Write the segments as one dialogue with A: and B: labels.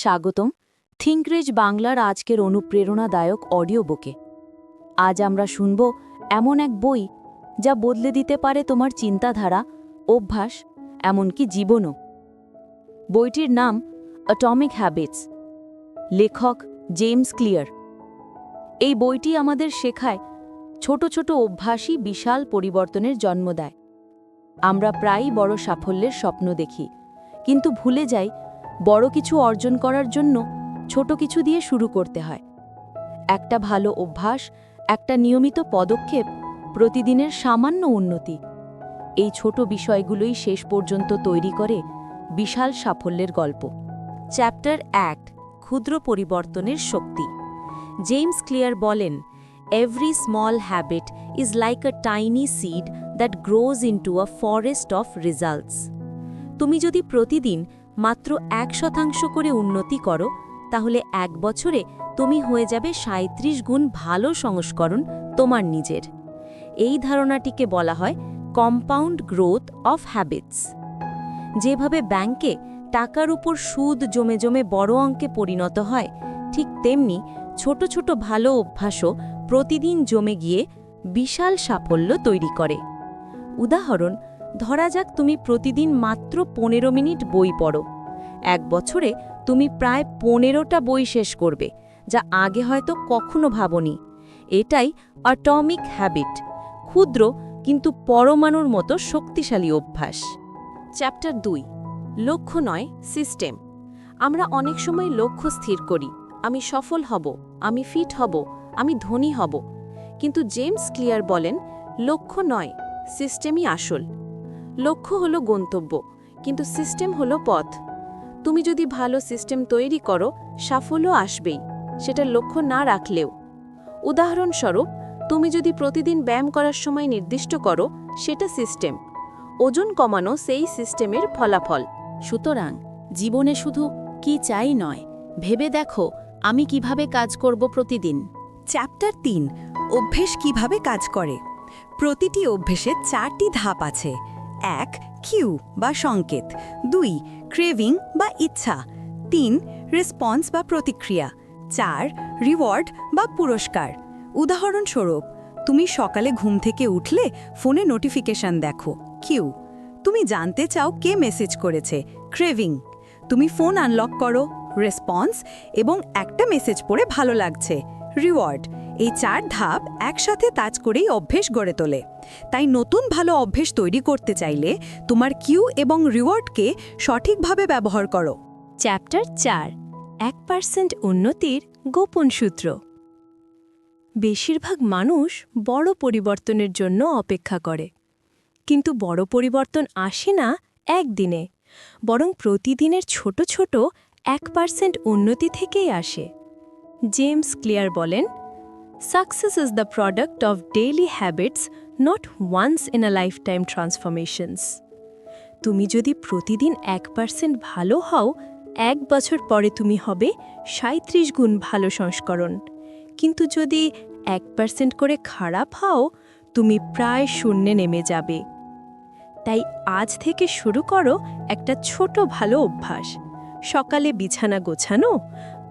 A: স্বাগতম। থিঙ্করেজ বাংলার আজকের অনুপ্রেরণাদায়ক অডিও বুকে। আজ আমরা শুনব এমন এক বই যা বদলে দিতে পারে তোমার চিন্তাধারা, অভ্যাস, এমনকি জীবনও। বইটির নাম অটমিক হ্যাবিটস লেখক জেমস ক্লিয়ার। এই বইটি আমাদের শেখায় ছোট ছোট অভ্যাসই বিশাল পরিবর্তনের জন্ম দেয়। আমরা প্রায়ই বড় সাফল্যের স্বপ্ন দেখি, কিন্তু ভুলে যাই বড় কিছু অর্জন করার জন্য ছোট কিছু দিয়ে শুরু করতে হয়। একটা ভালো অভ্যাস, একটা নিয়মিত পদক্ষেপ প্রতিদিনের সামান্য উন্নতি। এই ছোট বিষয়গুলোই শেষ পর্যন্ত তৈরি করে বিশাল সাফল্যের গল্প। চ্যাপ্টার এক, ক্ষুদ্র পরিবর্তনের শক্তি। জেমস ক্লিয়ার বলেন every small habit is like a tiny seed that grows into a forest of results তুমি যদি প্রতিদিন মাত্র এক শতাংশ করে উন্নতি করো, তাহলে এক বছরে তুমি হয়ে যাবে সাঁত্রিশ গুণ ভালো সংস্করণ তোমার নিজের। এই ধারণাটিকে বলা হয় কম্পাউন্ড গ্রোথ অফ হ্যাবিটস যেভাবে ব্যাংকে টাকার উপর সুদ জমে জমে বড় অঙ্কে পরিণত হয়, ঠিক তেমনি ছোট ছোট ভালো অভ্যাসও প্রতিদিন জমে গিয়ে বিশাল সাফল্য তৈরি করে। উদাহরণ ধরা যাক তুমি প্রতিদিন মাত্র পনেরো মিনিট বই পড়ো। এক বছরে তুমি প্রায় পনেরোটা বই শেষ করবে, যা আগে হয়তো কখনো ভাবনি। এটাই অটমিক হ্যাবিট ক্ষুদ্র কিন্তু পরমাণুর মতো শক্তিশালী অভ্যাস। চ্যাপ্টার দুই, লক্ষ্য নয় সিস্টেম আমরা অনেক সময় লক্ষ্য স্থির করি, আমি সফল হব, আমি ফিট হব, আমি ধনী হব। কিন্তু জেমস ক্লিয়ার বলেন, লক্ষ্য নয় সিস্টেমই আসল। লক্ষ্য হলো গন্তব্য, কিন্তু সিস্টেম হলো পথ। তুমি যদি ভালো সিস্টেম তৈরি করো, সাফল্য আসবেই, সেটা লক্ষ্য না রাখলেও। উদাহরণস্বরূপ, তুমি যদি প্রতিদিন ব্যায়াম করার সময় নির্দিষ্ট করো, সেটা সিস্টেম। ওজন কমানো সেই সিস্টেমের ফলাফল। সুতরাং, জীবনে শুধু কি চাই নয়, ভেবে দেখো, আমি কীভাবে কাজ করব প্রতিদিন।
B: চ্যাপ্টার তিন, অভ্যেস কীভাবে কাজ করে? প্রতিটি অভ্যেসে চারটি ধাপ আছে। এক, কিউ বা সংকেত। দুই, ক্রেভিং বা ইচ্ছা। তিন, রেসপন্স বা প্রতিক্রিয়া। চার, রিওয়ার্ড বা পুরস্কার। উদাহরণস্বরূপ, তুমি সকালে ঘুম থেকে উঠলে ফোনে নোটিফিকেশন দেখো, কিউ। তুমি জানতে চাও কে মেসেজ করেছে, ক্রেভিং। তুমি ফোন আনলক করো, রেসপন্স এবং একটা মেসেজ পড়ে ভালো লাগছে, রিওয়ার্ড। এই চার ধাপ একসাথে তাজ করেই অভ্যেস গড়ে তোলে। তাই নতুন ভালো অভ্যেস তৈরি করতে চাইলে তোমার কিউ এবং রিওয়ার্ডকে সঠিকভাবে ব্যবহার করো।
A: চ্যাপ্টার চার, এক পার্সেন্ট উন্নতির গোপন সূত্র। বেশিরভাগ মানুষ বড় পরিবর্তনের জন্য অপেক্ষা করে। কিন্তু বড় পরিবর্তন আসে না একদিনে, বরং প্রতিদিনের ছোট ছোট এক পার্সেন্ট উন্নতি থেকেই আসে। জেমস ক্লিয়ার বলেন is the product of daily habits not once in a lifetime transformations তুমি যদি প্রতিদিন এক পার্সেন্ট ভালো হও, এক বছর পরে তুমি হবে সাঁত্রিশ গুণ ভালো সংস্করণ। কিন্তু যদি এক পার্সেন্ট করে খারাপ হও, তুমি প্রায় শূন্যে নেমে যাবে। তাই আজ থেকে শুরু করো একটা ছোট ভালো অভ্যাস। সকালে বিছানা গোছানো,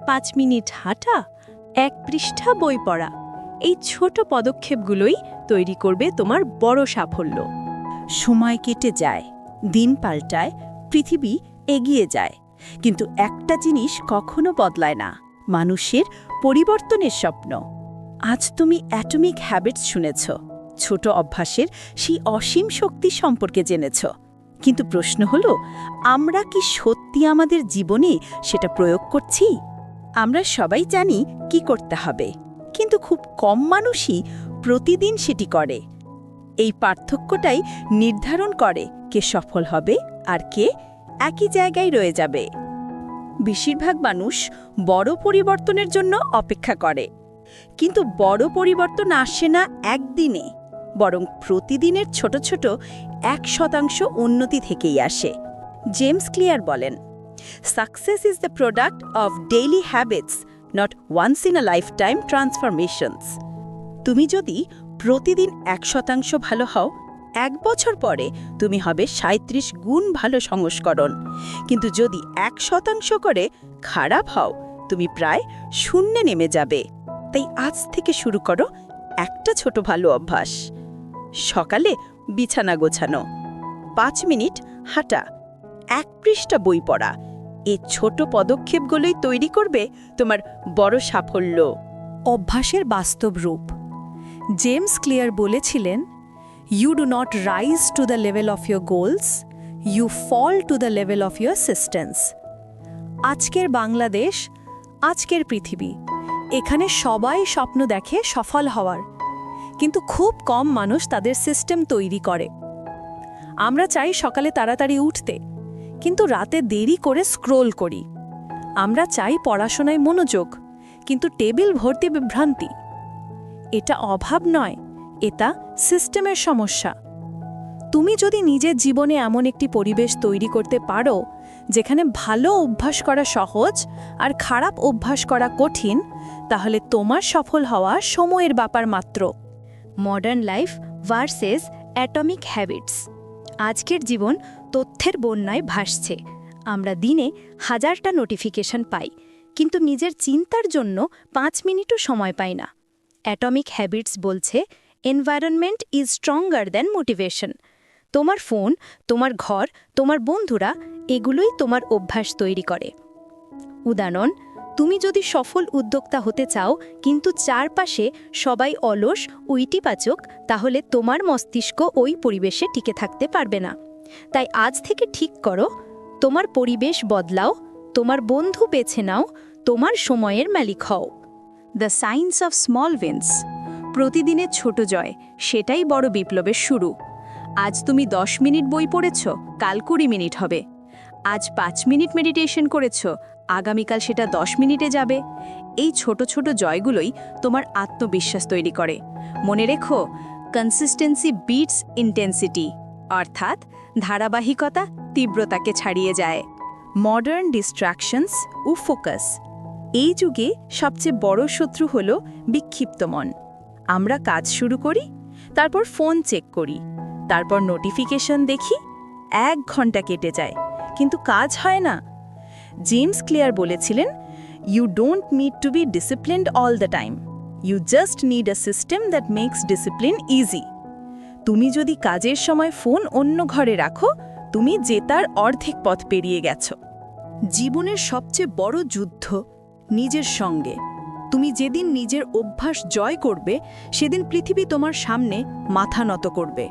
A: পাঁচ মিনিট হাঁটা এক পৃষ্ঠা বই পড়া। এই ছোট পদক্ষেপগুলোই তৈরি করবে তোমার বড় সাফল্য।
B: সময় কেটে যায়, দিন পাল্টায়, পৃথিবী এগিয়ে যায়। কিন্তু একটা জিনিস কখনো বদলায় না, মানুষের পরিবর্তনের স্বপ্ন। আজ তুমি অ্যাটমিক হ্যাবিটস শুনেছ, ছোট অভ্যাসের সেই অসীম শক্তি সম্পর্কে জেনেছ। কিন্তু প্রশ্ন হলো, আমরা কি সত্যি আমাদের জীবনে সেটা প্রয়োগ করছি? আমরা সবাই জানি কি করতে হবে। কিন্তু খুব কম মানুষই প্রতিদিন সেটি করে। এই পার্থক্যটাই নির্ধারণ করে কে সফল হবে আর কে একই জায়গায় রয়ে যাবে। বেশিরভাগ মানুষ বড় পরিবর্তনের জন্য অপেক্ষা করে। কিন্তু বড় পরিবর্তন আসে না একদিনে, বরং প্রতিদিনের ছোট ছোট এক শতাংশ উন্নতি থেকেই আসে। জেমস ক্লিয়ার বলেন is the product of daily habits not once in a lifetime transformations তুমি যদি প্রতিদিন এক শতাংশ ভালো হও, এক বছর পরে তুমি হবে সাঁত্রিশ গুণ ভালো সংস্করণ। কিন্তু যদি এক শতাংশ করে খারাপ হও, তুমি প্রায় শূন্যে নেমে যাবে। তাই আজ থেকে শুরু করো একটা ছোট ভালো অভ্যাস। সকালে বিছানা গোছানো, পাঁচ মিনিট হাঁটা, এক পৃষ্ঠা বই পড়া এই ছোট পদক্ষেপগুলোই তৈরি করবে তোমার বড় সাফল্য।
C: অভ্যাসের বাস্তব রূপ। জেমস ক্লিয়ার বলেছিলেন you do not rise to the level of your goals you fall to the level of your systems আজকের বাংলাদেশ, আজকের পৃথিবী, এখানে সবাই স্বপ্ন দেখে সফল হওয়ার। কিন্তু খুব কম মানুষ তাদের সিস্টেম তৈরি করে। আমরা চাই সকালে তাড়াতাড়ি উঠতে কিন্তু রাতে দেরি করে স্ক্রোল করি। আমরা চাই পড়াশোনায় মনোযোগ, কিন্তু টেবিল ভর্তি বিভ্রান্তি। এটা অভাব নয়, এটা সিস্টেমের সমস্যা। তুমি যদি নিজের জীবনে এমন একটি পরিবেশ তৈরি করতে পারো, যেখানে ভালো অভ্যাস করা সহজ আর খারাপ অভ্যাস করা কঠিন, তাহলে তোমার সফল হওয়া সময়ের ব্যাপার মাত্র।
D: Modern life versus atomic habits আজকের জীবন তথ্যের বন্যায় ভাসছে। আমরা দিনে হাজারটা নোটিফিকেশন পাই, কিন্তু নিজের চিন্তার জন্য পাঁচ মিনিটও সময় পাই না। অ্যাটমিক হ্যাবিটস বলছে environment is stronger than motivation তোমার ফোন, তোমার ঘর, তোমার বন্ধুরা, এগুলোই তোমার অভ্যাস তৈরি করে। উদাহরণ, তুমি যদি সফল উদ্যোক্তা হতে চাও, কিন্তু চারপাশে সবাই অলস, ও ইতিবাচক, তাহলে তোমার মস্তিষ্ক ওই পরিবেশে টিকে থাকতে পারবে না। তাই আজ থেকে ঠিক করো, তোমার পরিবেশ বদলাও, তোমার বন্ধু বেছে নাও, তোমার সময়ের মালিক হও। The science of small wins প্রতিদিনের ছোট জয়, সেটাই বড় বিপ্লবের শুরু। আজ তুমি দশ মিনিট বই পড়েছ, কাল কুড়ি মিনিট হবে। আজ পাঁচ মিনিট মেডিটেশন করেছ, আগামীকাল সেটা দশ মিনিটে যাবে। এই ছোট ছোট জয়গুলোই তোমার আত্মবিশ্বাস তৈরি করে। মনে রেখো কনসিস্টেন্সি বিটস ইন্টেন্সিটি অর্থাৎ ধারাবাহিকতা তীব্রতাকে ছাড়িয়ে যায়।
B: মডার্ন ডিস্ট্রাকশনস ও ফোকাস এই যুগে সবচেয়ে বড় শত্রু হল বিক্ষিপ্ত মন আমরা কাজ শুরু করি, তারপর ফোন চেক করি, তারপর নোটিফিকেশন দেখি, এক ঘণ্টা কেটে যায়। কিন্তু কাজ হয় না। জেমস ক্লিয়ার বলেছিলেন you don't need to be disciplined all the time you just need a system that makes discipline easy তুমি যদি কাজের সময় ফোন অন্য ঘরে রাখো, তুমি জেতার অর্ধেক পথ পেরিয়ে গেছ।
C: জীবনের সবচেয়ে বড় যুদ্ধ নিজের সঙ্গে। তুমি যেদিন নিজের অভ্যাস জয় করবে, সেদিন পৃথিবী তোমার সামনে মাথা নত করবে।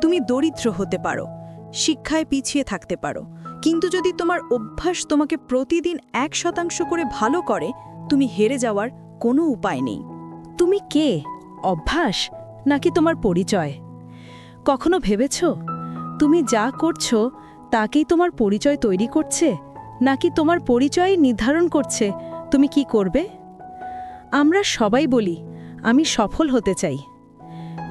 C: তুমি দরিদ্র হতে পারো, শিক্ষায় পিছিয়ে থাকতে পারো, কিন্তু যদি তোমার অভ্যাস তোমাকে প্রতিদিন এক শতাংশ করে ভালো করে, তুমি হেরে যাওয়ার কোনো উপায় নেই। তুমি কে? অভ্যাস? নাকি তোমার পরিচয়? কখনো ভেবেছ? তুমি যা করছ, তাকেই তোমার পরিচয় তৈরি করছে, নাকি তোমার পরিচয় নির্ধারণ করছে, তুমি কি করবে? আমরা সবাই বলি, আমি সফল হতে চাই।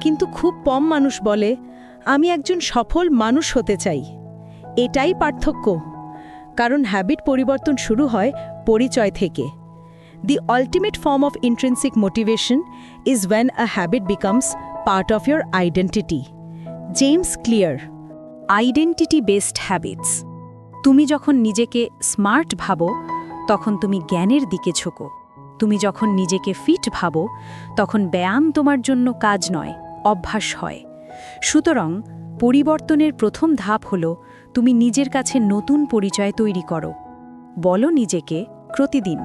C: কিন্তু খুব কম মানুষ বলে, আমি একজন সফল মানুষ হতে চাই। এটাই পার্থক্য। কারণ হ্যাবিট পরিবর্তন শুরু হয় পরিচয় থেকে। The ultimate form of intrinsic motivation is when a habit becomes part of your identity James Clear
D: identity based habits তুমি যখন নিজেকে স্মার্ট ভাবো, তখন তুমি জ্ঞানের দিকে ঝোঁকো। তুমি যখন নিজেকে ফিট ভাবো, তখন ব্যায়াম তোমার জন্য কাজ নয়, অভ্যাস হয়। সুতরাং, পরিবর্তনের প্রথম ধাপ হল, তুমি নিজের কাছে নতুন পরিচয় তৈরি করো। বলো নিজেকে, প্রতিদিন।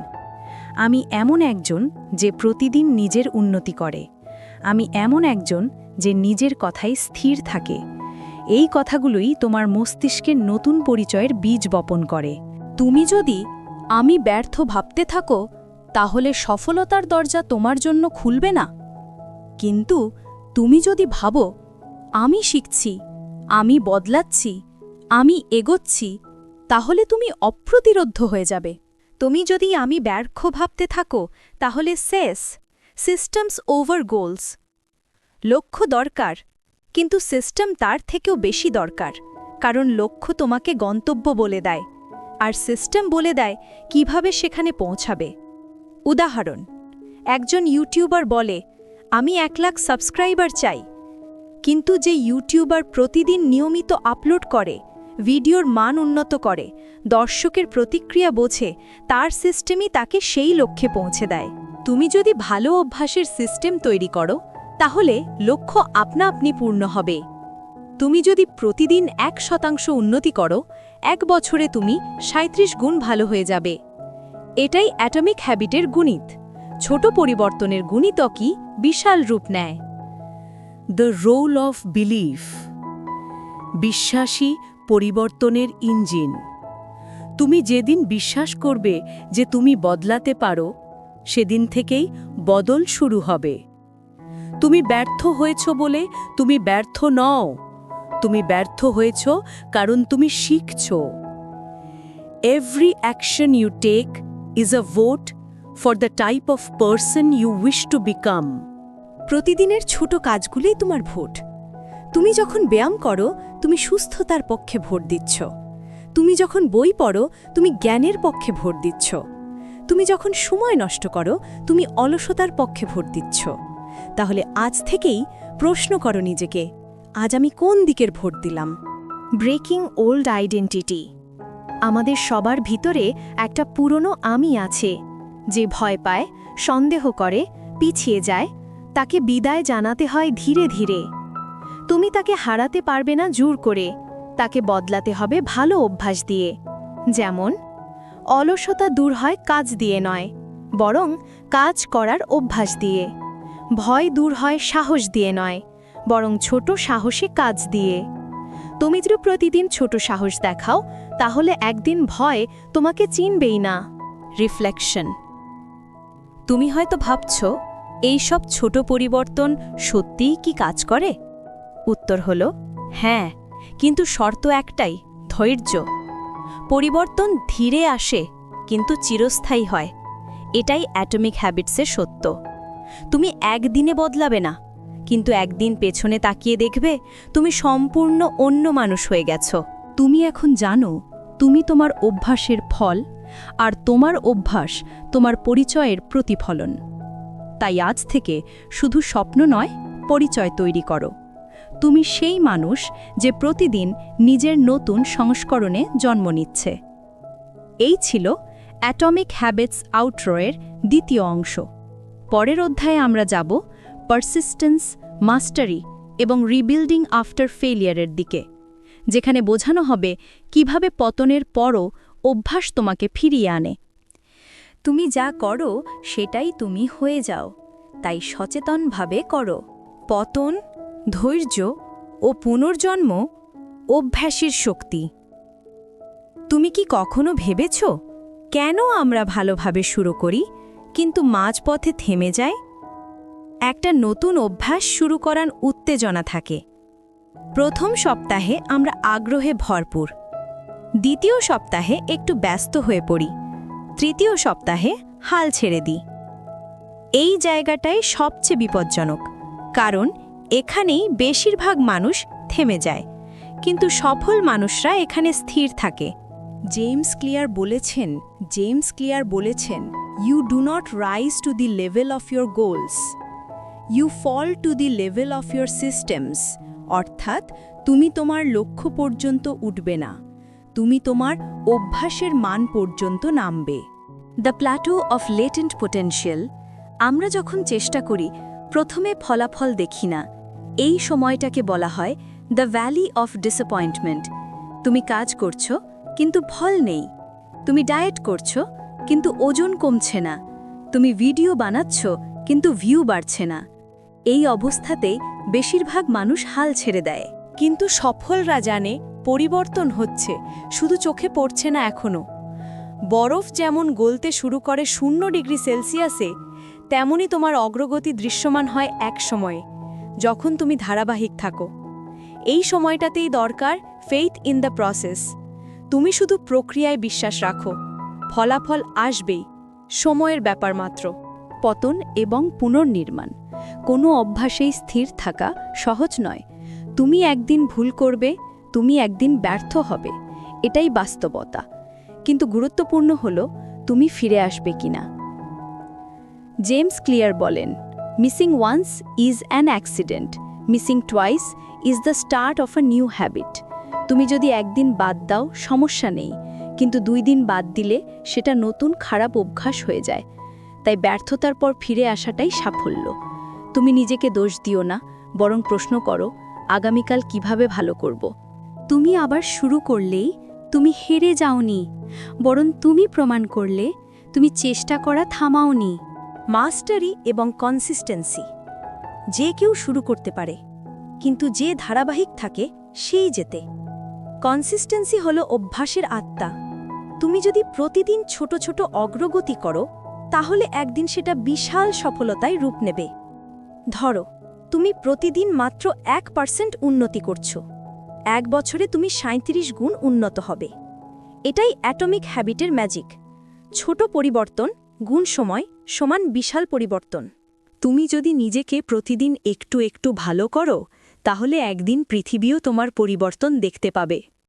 D: আমি এমন একজন যে প্রতিদিন নিজের উন্নতি করে। আমি এমন একজন যে নিজের কথাই স্থির থাকে। এই কথাগুলোই তোমার মস্তিষ্কের নতুন পরিচয়ের বীজ বপন করে। তুমি যদি আমি ব্যর্থ ভাবতে থাকো, তাহলে সফলতার দরজা তোমার জন্য খুলবে না। কিন্তু তুমি যদি ভাবো, আমি শিখছি, আমি বদলাচ্ছি, আমি এগোচ্ছি, তাহলে তুমি অপ্রতিরোধ্য হয়ে যাবে। তুমি যদি আমি ব্যর্থ ভাবতে থাকো, তাহলে সেস, সিস্টেমস ওভার গোলস। লক্ষ্য দরকার, কিন্তু সিস্টেম তার থেকেও বেশি দরকার, কারণ লক্ষ্য তোমাকে গন্তব্য বলে দেয়, আর সিস্টেম বলে দেয় কীভাবে সেখানে পৌঁছাবে। উদাহরণ, একজন ইউটিউবার বলে, আমি এক লাখ সাবস্ক্রাইবার চাই। কিন্তু যে ইউটিউবার প্রতিদিন নিয়মিত আপলোড করে, ভিডিওর মান উন্নত করে, দর্শকের প্রতিক্রিয়া বোঝে, তার সিস্টেমই তাকে সেই লক্ষ্যে পৌঁছে দেয়। তুমি যদি ভালো অভ্যাসের সিস্টেম তৈরি করো তাহলে লক্ষ্য আপনা আপনি পূর্ণ হবে। তুমি যদি প্রতিদিন এক শতাংশ উন্নতি করো, এক বছরে তুমি সাঁত্রিশ গুণ ভালো হয়ে যাবে। এটাই অ্যাটমিক হ্যাবিটের গুণিত। ছোট পরিবর্তনের গুণিতকই বিশাল রূপ নেয়।
B: দ্য রোল অফ বিলিফ বিশ্বাসী পরিবর্তনের ইঞ্জিন। তুমি যেদিন বিশ্বাস করবে যে তুমি বদলাতে পারো, সেদিন থেকেই বদল শুরু হবে। তুমি ব্যর্থ হয়েছ বলে তুমি ব্যর্থ নও। তুমি ব্যর্থ হয়েছ কারণ তুমি শিখছ। Every action you take is a vote for the type of person you wish to become
D: প্রতিদিনের ছোট কাজগুলোই তোমার ভোট। তুমি যখন ব্যায়াম করো, তুমি সুস্থতার পক্ষে ভোট দিচ্ছ। তুমি যখন বই পড়ো, তুমি জ্ঞানের পক্ষে ভোট দিচ্ছ। তুমি যখন সময় নষ্ট করো, তুমি অলসতার পক্ষে ভোট দিচ্ছ। তাহলে আজ থেকেই প্রশ্ন করো নিজেকে, আজ আমি কোন দিকের ভোট দিলাম? ব্রেকিং ওল্ড আইডেন্টিটি আমাদের সবার ভিতরে একটা পুরনো আমি আছে, যে ভয় পায়, সন্দেহ করে, পিছিয়ে যায়, তাকে বিদায় জানাতে হয় ধীরে ধীরে। তুমি তাকে হারাতে পারবে না জোর করে, তাকে বদলাতে হবে ভালো অভ্যাস দিয়ে। যেমন, অলসতা দূর হয় কাজ দিয়ে নয়, বরং কাজ করার অভ্যাস দিয়ে। ভয় দূর হয় সাহস দিয়ে নয়, বরং ছোট সাহসে কাজ দিয়ে। তুমি যদি প্রতিদিন ছোট সাহস দেখাও, তাহলে একদিন ভয় তোমাকে চিনবেই না। রিফ্লেকশন তুমি হয়তো ভাবছ, এই সব ছোট পরিবর্তন সত্যিই কি কাজ করে? উত্তর হল হ্যাঁ কিন্তু শর্ত একটাই, ধৈর্য। পরিবর্তন ধীরে আসে, কিন্তু চিরস্থায়ী হয়। এটাই অ্যাটমিক হ্যাবিটসের সত্য। তুমি একদিনে বদলাবে না। কিন্তু একদিন পেছনে তাকিয়ে দেখবে তুমি সম্পূর্ণ অন্য মানুষ হয়ে গেছ।
B: তুমি এখন জানো, তুমি তোমার অভ্যাসের ফল আর তোমার অভ্যাস তোমার পরিচয়ের প্রতিফলন। তাই আজ থেকে শুধু স্বপ্ন নয়, পরিচয় তৈরি করো। তুমি সেই মানুষ যে প্রতিদিন নিজের নতুন সংস্করণে জন্ম নিচ্ছে। এই ছিল অ্যাটমিক হ্যাবিটস আউটরোয়ের দ্বিতীয় অংশ। পরের অধ্যায়ে আমরা যাব পারসিস্টেন্স মাস্টারি এবং রিবিল্ডিং আফটার ফেলিয়ারের দিকে, যেখানে বোঝানো হবে কীভাবে পতনের পরও অভ্যাস তোমাকে ফিরিয়ে আনে।
D: তুমি যা করো, সেটাই তুমি হয়ে যাও, তাই সচেতনভাবে করো। পতন, ধৈর্য ও পুনর্জন্ম অভ্যাসের শক্তি। তুমি কি কখনো ভেবেছ, কেন আমরা ভালোভাবে শুরু করি? কিন্তু মাঝপথে থেমে যায়। একটা নতুন অভ্যাস শুরু করার উত্তেজনা থাকে। প্রথম সপ্তাহে আমরা আগ্রহে ভরপুর। দ্বিতীয় সপ্তাহে একটু ব্যস্ত হয়ে পড়ি। তৃতীয় সপ্তাহে হাল ছেড়ে দিই। এই জায়গাটাই সবচেয়ে বিপজ্জনক, কারণ এখানেই বেশিরভাগ মানুষ থেমে যায়। কিন্তু সফল মানুষরা এখানে স্থির থাকে। জেমস ক্লিয়ার বলেছেন, জেমস ক্লিয়ার বলেছেন you do not rise to the level of your goals you fall to the level of your systems অর্থাৎ, তুমি তোমার লক্ষ্য পর্যন্ত উঠবে না। তুমি তোমার অভ্যাসের মান পর্যন্ত নামবে। The plateau of latent potential আমরা যখন চেষ্টা করি, প্রথমে ফলাফল দেখি না। এই সময়টাকে বলা হয় দ্য ভ্যালি অফ ডিসঅ্যাপয়েন্টমেন্ট তুমি কাজ করছ, কিন্তু ফল নেই। তুমি ডায়েট করছ কিন্তু ওজন কমছে না। তুমি ভিডিও বানাচ্ছ, কিন্তু ভিউ বাড়ছে না। এই অবস্থাতেই বেশিরভাগ মানুষ হাল ছেড়ে দেয়। কিন্তু সফলরা জানে পরিবর্তন হচ্ছে, শুধু চোখে পড়ছে না এখনও বরফ যেমন গলতে শুরু করে শূন্য ডিগ্রি সেলসিয়াসে, তেমনি তোমার অগ্রগতি দৃশ্যমান হয় এক সময়ে, যখন তুমি ধারাবাহিক থাকো। এই সময়টাতেই দরকার ফেইথ ইন দ্য প্রসেস তুমি শুধু প্রক্রিয়ায় বিশ্বাস রাখো। ফলাফল আসবেই, সময়ের ব্যাপার মাত্র,
B: পতন এবং পুনর্নির্মাণ। কোনো অভ্যাসেই স্থির থাকা সহজ নয়। তুমি একদিন ভুল করবে, তুমি একদিন ব্যর্থ হবে, এটাই বাস্তবতা। কিন্তু গুরুত্বপূর্ণ হল, তুমি ফিরে আসবে কিনা। জেমস ক্লিয়ার বলেন missing once is an accident
D: missing twice is the start of a new habit তুমি যদি একদিন বাদ দাও, সমস্যা নেই। কিন্তু দুই দিন বাদ দিলে সেটা নতুন খারাপ অভ্যাস হয়ে যায়। তাই ব্যর্থতার পর ফিরে আসাটাই সাফল্য। তুমি নিজেকে দোষ দিও না, বরং প্রশ্ন করো, আগামীকাল কীভাবে ভালো করব? তুমি আবার শুরু করলেই তুমি হেরে যাওনি, বরং তুমি প্রমাণ করলে তুমি চেষ্টা করা থামাওনি।
B: মাস্টারি এবং কনসিস্টেন্সি। যে কেউ শুরু করতে পারে, কিন্তু যে ধারাবাহিক থাকে, সেই যেতে কনসিস্টেন্সি হলো অভ্যাসের আত্মা। তুমি যদি প্রতিদিন ছোট ছোট অগ্রগতি করো, তাহলে একদিন সেটা বিশাল সফলতায় রূপ নেবে। ধরো, তুমি প্রতিদিন মাত্র এক পার্সেন্ট উন্নতি করছ। এক বছরে তুমি সাঁত্রিশ গুণ উন্নত হবে। এটাই অ্যাটমিক হ্যাবিটের ম্যাজিক। ছোট পরিবর্তন, গুণ সময়, সমান বিশাল পরিবর্তন।
C: তুমি যদি নিজেকে প্রতিদিন একটু একটু ভালো করো, তাহলে একদিন পৃথিবীও তোমার পরিবর্তন দেখতে পাবে।